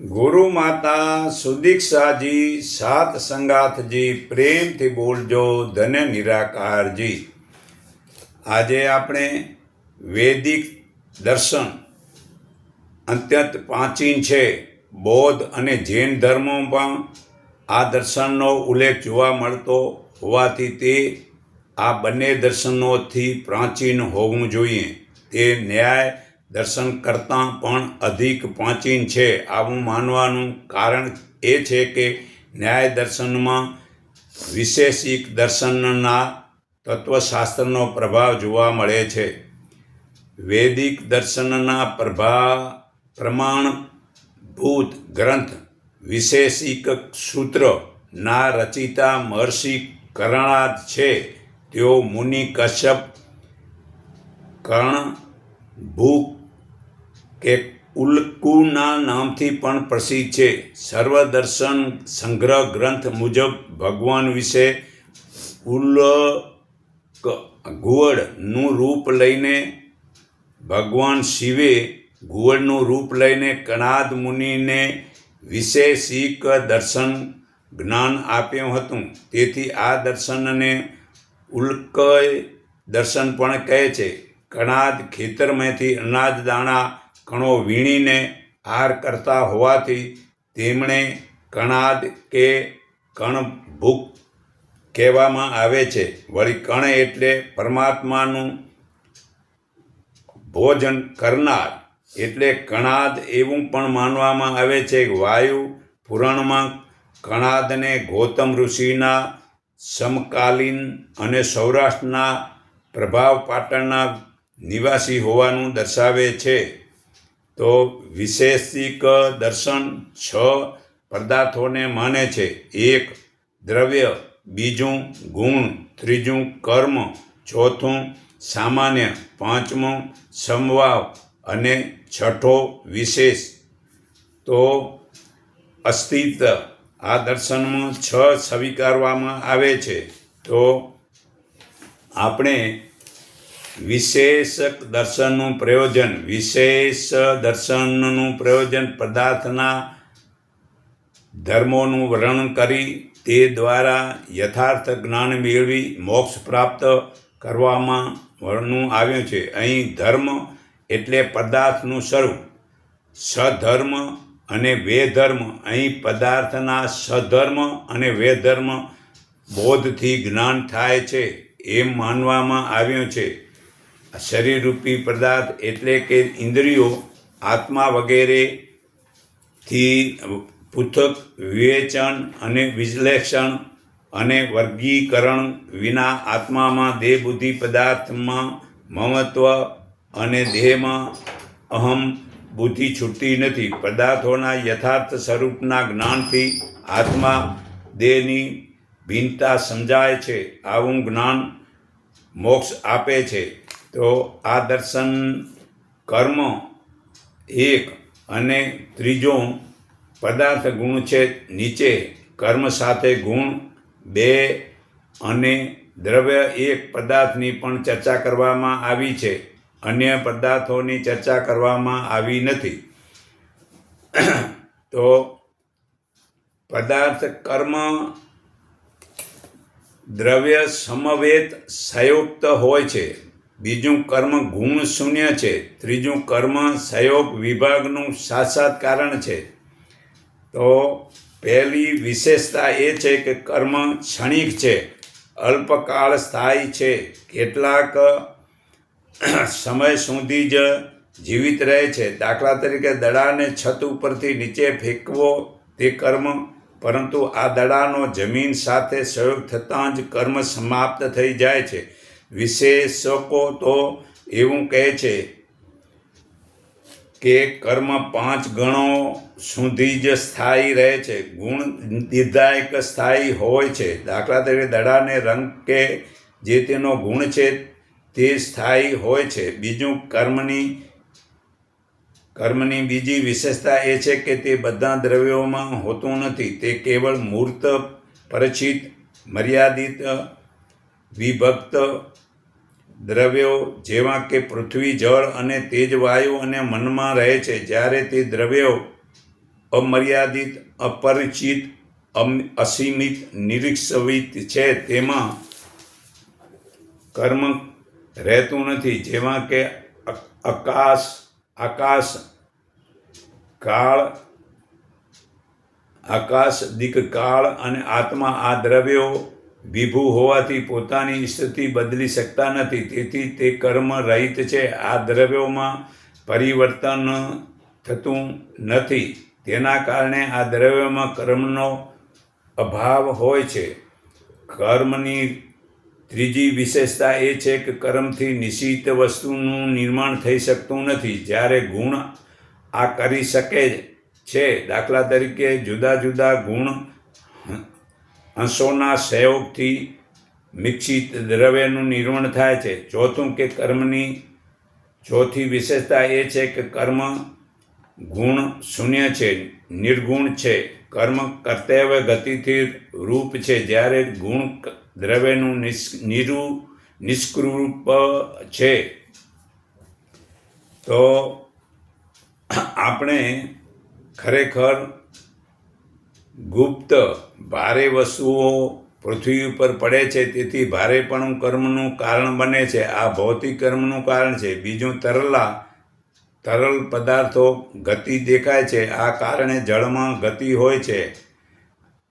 ગુરુ માતા સુદીક્ષાજી, સાત સંગાથજી, પ્રેમથી બોલજો, ધન્ય નિરાકારજી. આજે આપણે વૈદિક દર્શન અત્યંત પ્રાચીન છે. બૌદ્ધ અને જૈન ધર્મોમાં આ દર્શનનો ઉલ્લેખ જોવા મળતો હોવાથી તે આ બંને દર્શનોથી પ્રાચીન હોવું જોઈએ. તે ન્યાય દર્શન કરતાં પણ અધિક પ્રાચીન છે. આવું માનવાનું કારણ એ છે કે ન્યાય દર્શનમાં વિશેષિક દર્શનના તત્વશાસ્ત્રનો પ્રભાવ જોવા મળે છે. વૈદિક દર્શનના પ્રભાવ પ્રમાણભૂત ગ્રંથ, વિશેષિક સૂત્રના રચિતા મહર્ષિ કરણાદ છે. તેઓ મુનિ કશ્યપ કર્ણ ભૂક કે ઉલ્કુના નામથી પણ પ્રસિદ્ધ છે. સર્વદર્શન સંગ્રહ ગ્રંથ મુજબ ભગવાન વિશે ઉલ્ક ઘુવડનું રૂપ લઈને ભગવાન શિવે ઘુવડનું રૂપ લઈને કણાદ મુનિને વિશેષિક દર્શન જ્ઞાન આપ્યું હતું. તેથી આ દર્શનને ઉલ્કય દર્શન પણ કહે છે. કણાદ ખેતરમાંથી અનાજ દાણા કણો વીણીને હાર કરતા હોવાથી તેમણે કણાદ કે કણભૂક કહેવામાં આવે છે. વળી કણ એટલે પરમાત્માનું ભોજન કરનાર એટલે કણાદ એવું પણ માનવામાં આવે છે વાયુ પુરાણમાં કણાદને ગૌતમ ઋષિના સમકાલીન અને સૌરાષ્ટ્રના પ્રભાવ પાટણના નિવાસી હોવાનું દર્શાવે છે. તો વિશેષિક દર્શન છ પદાર્થોને માને છે. એક, દ્રવ્ય, બીજું, ગુણ, ત્રીજું, કર્મ, ચોથું, સામાન્ય, પાંચમું, સમવાવ અને છઠ્ઠો વિશેષ. તો અસ્તિત્વ, આ દર્શનમાં છ સ્વીકારવામાં આવે છે. તો આપણે વિશેષ દર્શનનું પ્રયોજન, વિશેષ દર્શનનું પ્રયોજન પદાર્થના ધર્મોનું વર્ણન કરી તે દ્વારા યથાર્થ જ્ઞાન મેળવી મોક્ષ પ્રાપ્ત કરવામાં વર્ણવું આવ્યું છે. અહીં ધર્મ એટલે પદાર્થનું સ્વરૂપ. સધર્મ અને વેધર્મ. અહીં પદાર્થના સધર્મ અને વેધર્મ બોધથી જ્ઞાન થાય છે, એમ માનવામાં આવ્યું છે. શરીરરૂપી પદાર્થ એટલે કે ઇન્દ્રિયો, આત્મા વગેરેથી પૃથક, વિવેચન અને વિશ્લેષણ અને વર્ગીકરણ વિના આત્મામાં દેહ બુદ્ધિ પદાર્થમાં મમત્વ અને દેહમાં અહમ બુદ્ધિ છૂટતી નથી. પદાર્થોના યથાર્થ સ્વરૂપના જ્ઞાનથી આત્મા દેહની ભિન્નતા સમજાય છે. આવું જ્ઞાન મોક્ષ આપે છે. તો આ દર્શન કર્મ એક અને ત્રીજો પદાર્થ ગુણ છે નીચે. કર્મ સાથે ગુણ બે અને દ્રવ્ય એક પદાર્થની પણ ચર્ચા કરવામાં આવી છે. અન્ય પદાર્થોની ચર્ચા કરવામાં આવી નથી. તો પદાર્થ કર્મ દ્રવ્ય સમવેત સંયુક્ત હોય છે. બીજું કર્મ ગુણ શૂન્ય છે. ત્રીજું કર્મ સહયોગ વિભાગનું સાક્ષાત કારણ છે. તો પહેલી વિશેષતા એ છે કે કર્મ ક્ષણિક છે. અલ્પકાળ સ્થાયી છે. કેટલાક સમય સુધી જ જીવિત રહે છે. દાખલા તરીકે દડાને છત ઉપરથી નીચે ફેંકવો તે કર્મ, પરંતુ આ દડાનો જમીન સાથે સહયોગ થતાં જ કર્મ સમાપ્ત થઈ જાય છે. વિશેષકો તો એવું કહે છે કે કર્મ પાંચ ગણો સુધી જ સ્થાયી રહે છે. ગુણ નિર્ધાયક સ્થાયી હોય છે. દાખલા તરીકે દડાને રંગ કે જે તેનો ગુણ છે તે સ્થાયી હોય છે. બીજું કર્મની કર્મની બીજી વિશેષતા એ છે કે તે બધા દ્રવ્યોમાં હોતું નથી. તે કેવળ મૂર્ત, પરિચિત, મર્યાદિત વિભક્ત દ્રવ્યો જેવા કે પૃથ્વી, જળ અને તેજ વાયુ અને મનમાં રહે છે. જ્યારે તે દ્રવ્યો અમર્યાદિત, અપરિચિત અસીમિત, નિરીક્ષવિત છે, તેમાં કર્મ રહેતું નથી. જેમાં કે આકાશ આકાશ, કાળ, આકાશ દિક કાળ અને આત્મા આ દ્રવ્યો વિભુ હોવાથી પોતાની સ્થિતિ બદલી શકતા નથી. તેથી તે કર્મ રહિત છે. આ દ્રવ્યોમાં પરિવર્તન થતું નથી. તેના કારણે આ દ્રવ્યોમાં કર્મનો અભાવ હોય છે. કર્મની ત્રીજી વિશેષતા એ છે કે કર્મથી નિશ્ચિત વસ્તુનું નિર્માણ થઈ શકતું નથી. જ્યારે ગુણ આ કરી શકે છે. દાખલા તરીકે જુદા જુદા ગુણ અંશોના સહયોગથી મિક્ષિત દ્રવ્યનું નિર્માણ થાય છે. ચોથું કે કર્મની, ચોથી વિશેષતા એ છે કે કર્મ ગુણ શૂન્ય છે, નિર્ગુણ છે. કર્મ કર્તવ્ય ગતિથી રૂપ છે. જ્યારે ગુણ દ્રવ્યનું નિરુ નિષ્કૃપ છે, તો આપણે ખરેખર ગુપ્ત ભારે વસ્તુઓ પૃથ્વી ઉપર પડે છે, તેથી ભારેપણું કર્મનું કારણ બને છે. આ ભૌતિક કર્મનું કારણ છે. બીજું તરલા, તરલ પદાર્થો ગતિ દેખાય છે. આ કારણે જળમાં ગતિ હોય છે.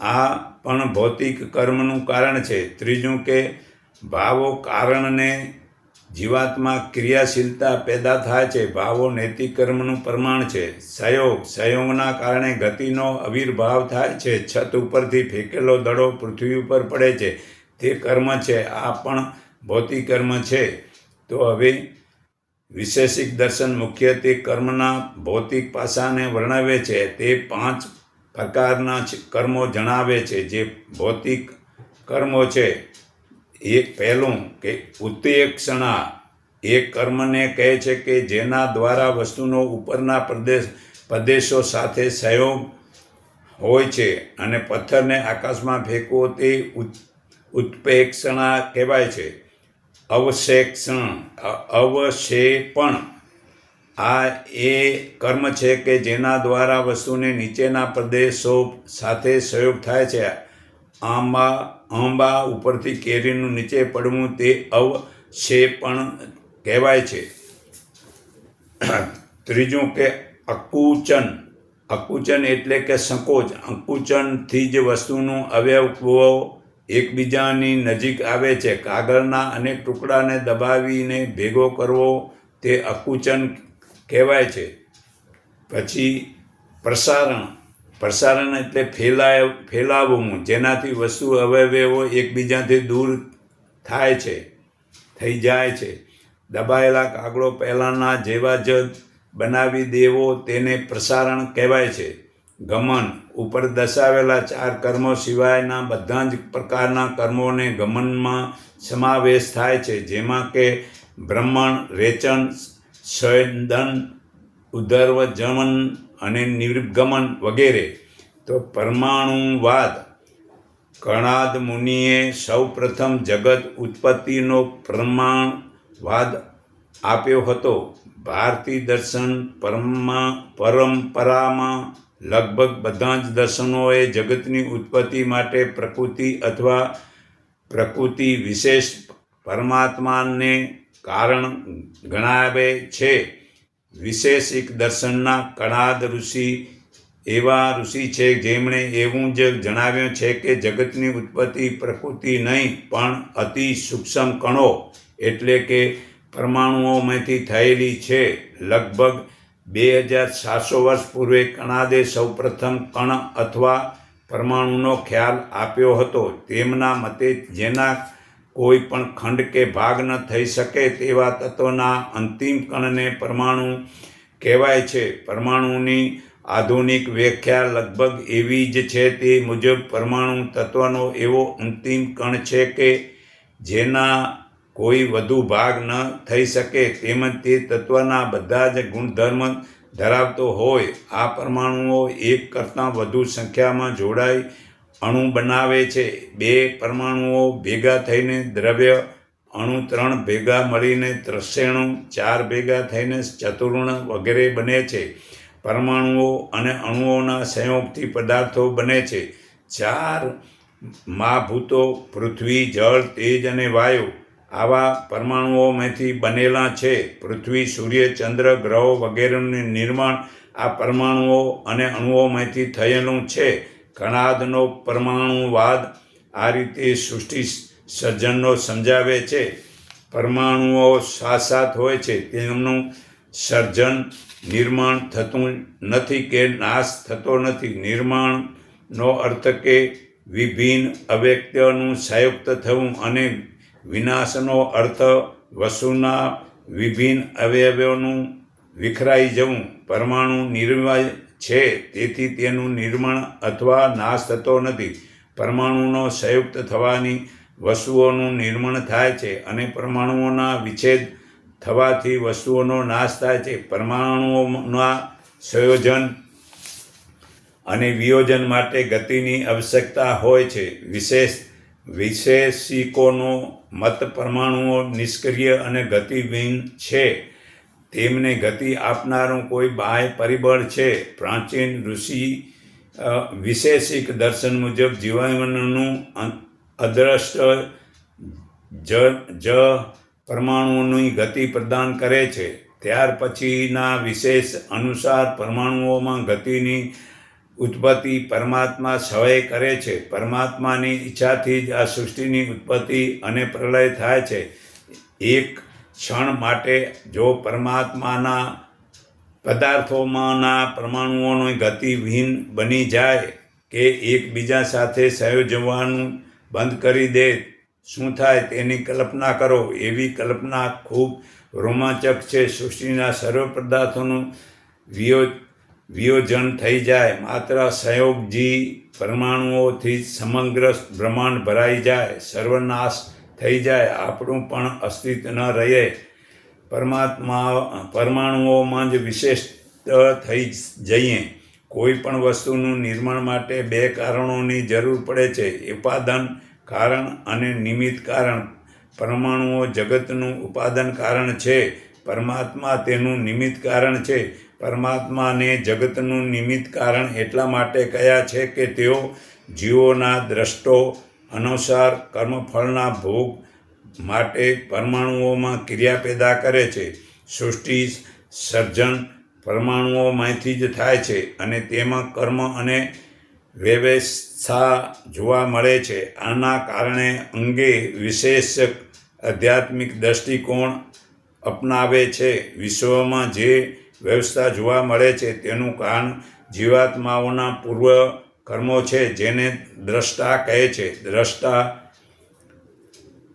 આ પણ ભૌતિક કર્મનું કારણ છે. ત્રીજું કે ભાવો કારણને જીવાત્મા ક્રિયાશીલતા પેદા થાય છે. ભાવો નૈતિક કર્મનું પ્રમાણ છે. સંયોગ, સંયોગના કારણે ગતિનો આવિર્ભાવ થાય છે. છત ઉપરથી ફેંકેલો દડો પૃથ્વી ઉપર પડે છે. તે કર્મ છે. આ પણ ભૌતિક કર્મ છે. તો હવે વિશેષિક દર્શન મુખ્યત્વે કર્મના ભૌતિક પાસાને વર્ણવે છે. તે પાંચ પ્રકારના કર્મો જણાવે છે જે ભૌતિક કર્મો છે. એક પહેલું કે ઉત્તેક્ષણા એ કર્મને કહે છે કે જેના દ્વારા વસ્તુનો ઉપરના પ્રદેશ, પ્રદેશો સાથે સહયોગ હોય છે અને પથ્થરને આકાશમાં ફેંકવો તે ઉત- ઉત્પ્રેક્ષણા કહેવાય છે. અવશેક્ષણ અવશેપણ. આ એ કર્મ છે કે જેના દ્વારા વસ્તુને નીચેના પ્રદેશો સાથે સહયોગ થાય છે. આંબા આંબા ઉપરથી કેરીનું નીચે પડવું તે અવશેપણ કહેવાય છે. ત્રીજું કે અકુચન. અકુચન એટલે કે સંકોચ. અંકુચનથી જ વસ્તુનું અવયવો એકબીજાની નજીક આવે છે. કાગળના અનેક ટુકડાને દબાવીને ભેગો કરવો તે અકુચન કહેવાય છે. પછી પ્રસારણ. પ્રસારણ એટલે ફેલાય, ફેલાવવું. જેનાથી વસ્તુ અવયવો એકબીજાથી દૂર થાય છે, થઈ જાય છે. દબાયેલા કાગળો પહેલાંના જેવા જ બનાવી દેવો તેને પ્રસારણ કહેવાય છે. ગમન. ઉપર દર્શાવેલા ચાર કર્મો સિવાયના બધા જ પ્રકારના કર્મોને ગમનમાં સમાવેશ થાય છે. જેમાં કે બ્રહ્મણ, રેચન સ્વયંદન ઉદર્વજમન અને નિર્ગમન વગેરે. તો પરમાણુવાદ. કણાદ મુનિએ સૌપ્રથમ જગત ઉત્પત્તિનો પ્રમાણવાદ આપ્યો હતો. ભારતીય દર્શન પરમા, પરંપરામાં લગભગ બધા જ દર્શનોએ જગતની ઉત્પત્તિ માટે પ્રકૃતિ અથવા પ્રકૃતિ વિશેષ પરમાત્માને કારણ ગણાવે છે. વિશેષિક દર્શનના કણાદ ઋષિ એવા ઋષિ છે જેમણે એવું જ જણાવ્યું છે કે જગતની ઉત્પત્તિ પ્રકૃતિ નહીં, પણ અતિ સૂક્ષ્મ કણો એટલે કે પરમાણુઓમાંથી થયેલી છે. લગભગ બે હજાર સાતસો વર્ષ પૂર્વે કણાદે સૌપ્રથમ કણ અથવા પરમાણુનો ખ્યાલ આપ્યો હતો. તેમના મતે જેના કોઈ પણ ખંડ કે ભાગ ન થઈ શકે તેવા તત્વના અંતિમ કણને પરમાણુ કહેવાય છે. પરમાણુની આધુનિક વ્યાખ્યા લગભગ એવી જ છે તે મુજબ પરમાણુ તત્વનો એવો અંતિમ કણ છે કે જેના કોઈ વધુ ભાગ ન થઈ શકે તેમજ તે તત્વના બધા જ ગુણધર્મ ધરાવતો હોય. આ પરમાણુઓ એક કરતાં વધુ સંખ્યામાં જોડાઈ અણુ બનાવે છે. બે પરમાણુઓ ભેગા થઈને દ્રવ્ય અણુ ત્રણ ભેગા મળીને ત્રસેણુ, ચાર ભેગા થઈને ચતુર્ણ વગેરે બને છે. પરમાણુઓ અને અણુઓના સંયોગથી પદાર્થો બને છે. ચાર મહાભૂતો પૃથ્વી, જળ, તેજ અને વાયુ આવા પરમાણુઓમાંથી બનેલા છે. પૃથ્વી, સૂર્ય, ચંદ્ર, ગ્રહો વગેરેનું નિર્માણ આ પરમાણુઓ અને અણુઓમાંથી થયેલું છે. કણાદનો પરમાણુવાદ આ રીતે સૃષ્ટિ સર્જનનો સમજાવે છે. પરમાણુઓ સાસાત હોય છે. તેમનું સર્જન નિર્માણ થતું નથી કે નાશ થતો નથી. નિર્માણનો અર્થ કે વિભિન્ન અવ્યક્તનું સંયુક્ત થવું અને વિનાશનો અર્થ વસુના વિભિન્ન અવયવોનું વિખરાઈ જવું. પરમાણુ નિર્મય છે. તેથી તેનું નિર્માણ અથવા નાશ થતો નથી. પરમાણુનો સંયુક્ત થવાની વસ્તુઓનું નિર્માણ થાય છે અને પરમાણુઓના વિચ્છેદ થવાથી વસ્તુઓનો નાશ થાય છે. પરમાણુઓના સંયોજન અને વિયોજન માટે ગતિની આવશ્યકતા હોય છે. વિશેષ વિશેષિકોનો મત પરમાણુઓ નિષ્ક્રિય અને ગતિવિહીન છે. તેમને ગતિ આપનારું કોઈ બાહ્ય પરિબળ છે. પ્રાચીન ઋષિ વિશેષિક દર્શન મુજબ જીવનનું અદ્રશ્ય જ જ પરમાણુઓની ગતિ પ્રદાન કરે છે. ત્યાર પછીના વિશેષ અનુસાર પરમાણુઓમાં ગતિની ઉત્પત્તિ પરમાત્મા સહાય કરે છે. પરમાત્માની ઈચ્છાથી જ આ સૃષ્ટિની ઉત્પત્તિ અને પ્રલય થાય છે. એક ક્ષણ માટે જો પરમાત્માના પદાર્થોમાંના પરમાણુઓની ગતિવિહીન બની જાય કે એકબીજા સાથે સંયોજવાનું બંધ કરી દે, શું થાય તેની કલ્પના કરો. એવી કલ્પના ખૂબ રોમાંચક છે. સૃષ્ટિના સર્વ પદાર્થોનું વિયો, વિયોજન થઈ જાય. માત્ર સંયોગજી પરમાણુઓથી સમગ્ર બ્રહ્માંડ ભરાઈ જાય. સર્વનાશ થઈ જાય, આપણું પણ અસ્તિત્વ ન રહે. પરમાત્મા, પરમાણુઓમાં જ વિશેષ થઈ જઈએ. કોઈ પણ વસ્તુનું નિર્માણ માટે બે કારણોની જરૂર પડે છે. ઉપાદાન કારણ અને નિમિત્ત કારણ. પરમાણુઓ જગતનું ઉપાદાન કારણ છે. પરમાત્મા તેનું નિમિત્ત કારણ છે. પરમાત્માને જગતનું નિમિત્ત કારણ એટલા માટે કયા છે કે તેઓ જીવોના દ્રષ્ટો અનુસાર કર્મફળના ભોગ માટે પરમાણુઓમાં ક્રિયા પેદા કરે છે. સૃષ્ટિ, સર્જન પરમાણુઓમાંથી જ થાય છે અને તેમાં કર્મ અને વ્યવસ્થા જોવા મળે છે. આના કારણે અંગે વિશેષ આધ્યાત્મિક દૃષ્ટિકોણ અપનાવે છે. વિશ્વમાં જે વ્યવસ્થા જોવા મળે છે તેનું કારણ જીવાત્માઓના પૂર્વ કર્મો છે જેને દ્રષ્ટા કહે છે. દ્રષ્ટા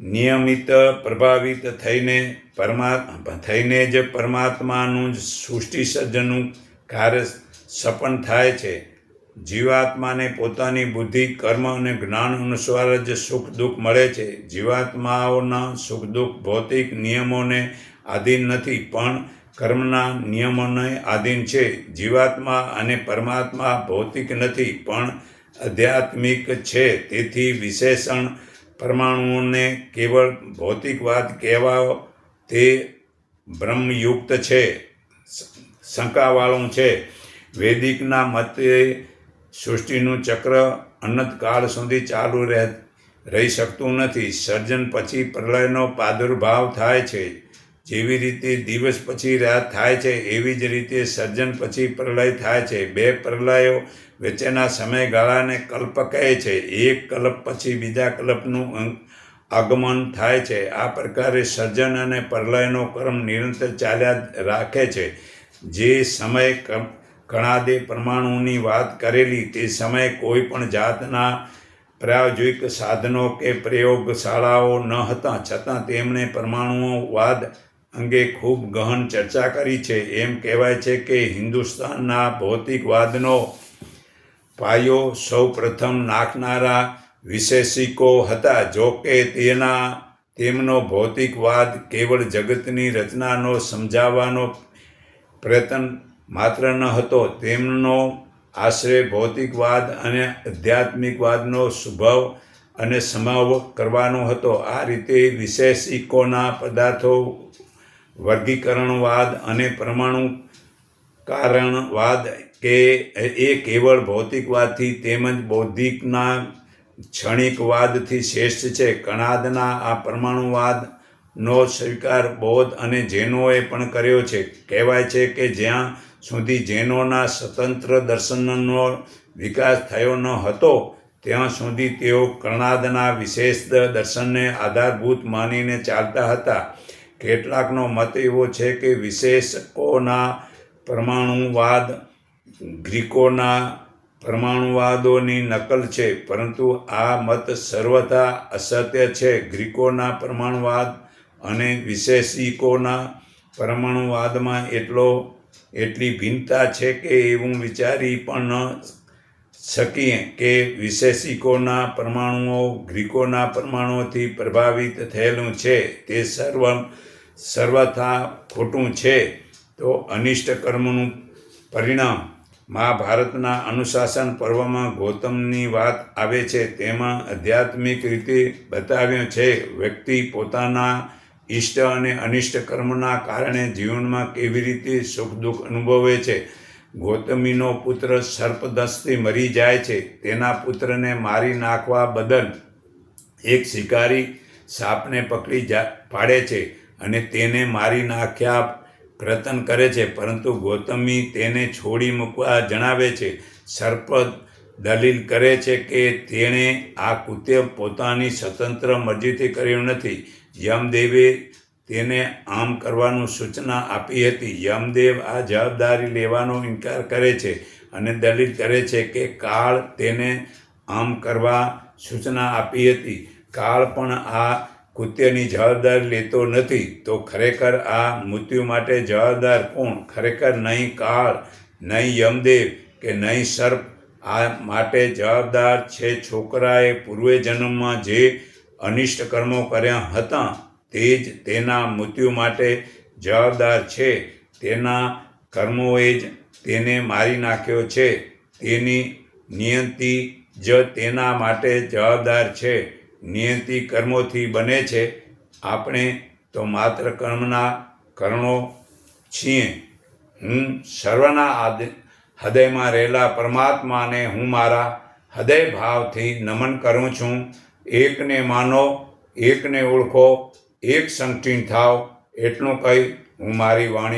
નિયમિત, પ્રભાવિત થઈને પરમા, થઈને જ પરમાત્માનું જ સૃષ્ટિ સર્જનનું કાર્ય સપન થાય છે. જીવાત્માને પોતાની બુદ્ધિ, કર્મ અને જ્ઞાન અનુસાર જ સુખ દુઃખ મળે છે. જીવાત્માઓના સુખ દુઃખ ભૌતિક નિયમોને આધીન નથી, પણ કર્મના નિયમોને આધીન છે. જીવાત્મા અને પરમાત્મા ભૌતિક નથી, પણ આધ્યાત્મિક છે. તેથી વિશેષણ પરમાણુઓને કેવળ ભૌતિકવાદ કહેવા તે બ્રહ્મયુક્ત છે, શંકાવાળું છે. વૈદિકના મતે સૃષ્ટિનું ચક્ર અનંતકાળ સુધી ચાલુ રહે, રહી શકતું નથી. સર્જન પછી પ્રલયનો પ્રાદુર્ભાવ થાય છે. જેવી રીતે દિવસ પછી રાત થાય છે, એવી જ રીતે સર્જન પછી પ્રલય થાય છે. બે પ્રલયો વચ્ચેના સમયગાળાને કલ્પ કહે છે. એક કલ્પ પછી બીજા કલ્પનું આગમન થાય છે. આ પ્રકારે સર્જન અને પ્રલયનો ક્રમ નિરંતર ચાલ્યા રાખે છે. જે સમય કણાદે પરમાણુની વાત કરેલી, તે સમયે કોઈ પણ જાતના પ્રાયોજિક સાધનો કે પ્રયોગશાળાઓ ન હતા. છતાં તેમણે પરમાણુવાદ અંગે ખૂબ ગહન ચર્ચા કરી છે. એમ કહેવાય છે કે હિન્દુસ્તાનના ભૌતિકવાદનો પાયો સૌ પ્રથમ નાખનારા વિશેષિકો હતા. જો કે તેના, તેમનો ભૌતિકવાદ કેવળ જગતની રચનાનો સમજાવવાનો પ્રયત્ન માત્ર ન હતો, તેમનો આશરે ભૌતિકવાદ અને આધ્યાત્મિકવાદનો સ્વભાવ અને સમાવ કરવાનો હતો. આ રીતે વિશેષિકોના પદાર્થો વર્ગીકરણવાદ અને પરમાણુ કારણવાદ કે એ કેવળ ભૌતિકવાદથી તેમજ બૌદ્ધિકના ક્ષણિકવાદથી શ્રેષ્ઠ છે. કણાદના આ પરમાણુવાદનો સ્વીકાર બૌદ્ધ અને જૈનોએ પણ કર્યો છે. કહેવાય છે કે જ્યાં સુધી જૈનોના સ્વતંત્ર દર્શનનો વિકાસ થયો ન હતો, ત્યાં સુધી તેઓ કર્ણાદના વિશેષ દર્શનને આધારભૂત માનીને ચાલતા હતા. કેટલાકનો મત એવો છે કે વિશેષકોના પરમાણુવાદ, ગ્રીકોના પરમાણુવાદોની નકલ છે, પરંતુ આ મત સર્વથા અસત્ય છે. ગ્રીકોના પરમાણુવાદ અને વિશેષિકોના પરમાણુવાદમાં એટલો, એટલી ભિન્નતા છે કે એવું વિચારી પણ ન શકીએ કે વિશેષિકોના પરમાણુઓ, ગ્રીકોના પરમાણુઓથી પ્રભાવિત થયેલું છે, તે સર્વ સર્વથા ખોટું છે, તો અનિષ્ટ કર્મનું પરિણામ. મહાભારતના અનુશાસન પર્વમાં ગૌતમની વાત આવે છે, તેમાં આધ્યાત્મિક રીતે બતાવ્યું છે, વ્યક્તિ પોતાના ઇષ્ટ અને અનિષ્ટ કર્મના કારણે જીવનમાં કેવી રીતે સુખ દુઃખ અનુભવે છે. ગૌતમીનો પુત્ર સર્પદસ્તી મરી જાય છે. તેના પુત્રને મારી નાખવા બદલ એક શિકારી સાપને પકડી જા, પાડે છે અને તેને મારી નાખ્યા પ્રયત્ન કરે છે. પરંતુ ગૌતમી તેને છોડી મૂકવા જણાવે છે. સર્પ દલીલ કરે છે કે તેણે આ કૃત્ય પોતાની સ્વતંત્ર મરજીથી કર્યું નથી. યમદેવે તેને આમ કરવાનું સૂચના આપી હતી. યમદેવ આ જવાબદારી લેવાનો ઇનકાર કરે છે અને દલીલ કરે છે કે કાળ તેને આમ કરવા સૂચના આપી હતી. કાળ પણ આ કૃત્યની જવાબદારી લેતો નથી. તો ખરેખર આ મૃત્યુ માટે જવાબદાર કોણ? ખરેખર નહીં કાળ, નહીં યમદેવ કે નહીં સર્પ? આ માટે જવાબદાર છે છોકરાએ પૂર્વે જન્મમાં જે અનિષ્ટ કર્મો કર્યા હતા. તે જ તેના મૃત્યુ માટે જવાબદાર છે. તેના કર્મોએ જ તેને મારી નાખ્યો છે. તેની નિયતિ જ તેના માટે જવાબદાર છે. નિયતિ કર્મોથી બને છે. આપણે તો માત્ર કર્મના કરણો છીએ. હું સર્વના હૃદયમાં રહેલા પરમાત્માને હું મારા હૃદય ભાવથી નમન કરું છું. એકને માનો, એકને ઓળખો એક સંગઠિત થાવ એટલું કહી હું મારી વાણી